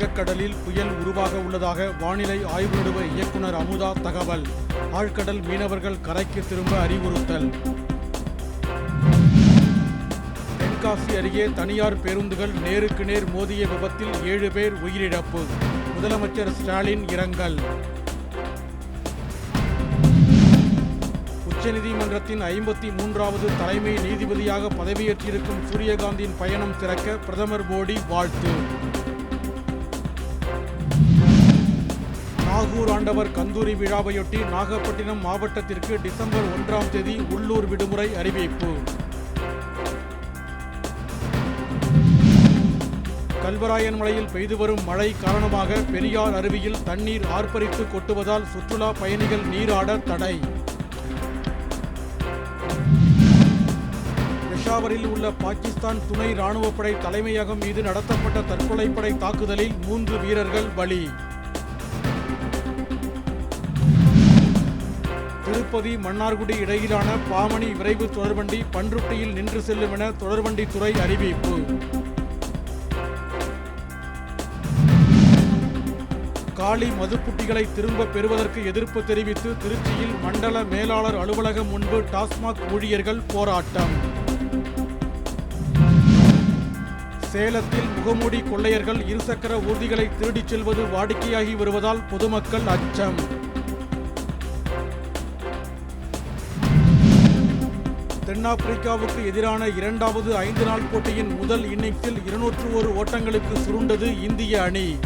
வங்கக்கடலில் புயல் உருவாக உள்ளதாக வானிலை ஆய்வு நிறுவ இயக்குனர் அமுதா தகவல். ஆழ்கடல் மீனவர்கள் கரைக்கு திரும்ப அறிவுறுத்தல். தென்காசி அருகே தனியார் பேருந்துகள் நேருக்கு நேர் மோதிய விபத்தில் ஏழு பேர் உயிரிழப்பு. முதலமைச்சர் ஸ்டாலின் இரங்கல். உச்சநீதிமன்றத்தின் ஐம்பத்தி மூன்றாவது தலைமை நீதிபதியாக பதவியேற்றிருக்கும் சூரியகாந்தின் பயணம் திறக்க பிரதமர் மோடி வாழ்த்து. நாகூர் ஆண்டவர் கந்தூரி விழாவையொட்டி நாகப்பட்டினம் மாவட்டத்திற்கு டிசம்பர் ஒன்றாம் தேதி உள்ளூர் விடுமுறை அறிவிப்பு. கல்வராயன் மலையில் பெய்து வரும் மழை காரணமாக பெரியார் அருவியில் தண்ணீர் ஆர்ப்பரித்து கொட்டுவதால் சுற்றுலா பயணிகள் நீராட தடை. பெஷாவரில் உள்ள பாகிஸ்தான் துணை ராணுவப்படை தலைமையகம் மீது நடத்தப்பட்ட தற்கொலைப்படை தாக்குதலில் மூன்று வீரர்கள் பலி. திருப்பதி மன்னார்குடி இடையிலான பாமணி விரைவு தொடர்வண்டி பன்ருட்டியில் நின்று செல்லும் என தொடர்வண்டித்துறை அறிவிப்பு. காலி மதுப்புட்டிகளை திரும்ப பெறுவதற்கு எதிர்ப்பு தெரிவித்து திருச்சியில் மண்டல மேலாளர் அலுவலகம் முன்பு டாஸ்மாக் ஊழியர்கள் போராட்டம். சேலத்தில் முகமூடி கொள்ளையர்கள் இருசக்கர ஊர்திகளை திருடிச் செல்வது வாடிக்கையாகி வருவதால் பொதுமக்கள் அச்சம். தென்னாப்பிரிக்காவுக்கு எதிரான இரண்டாவது ஐந்து நாள் போட்டியின் முதல் இன்னிங்ஸில் இருநூற்று ஒரு ஓட்டங்களுக்கு சுருண்டது இந்திய அணி.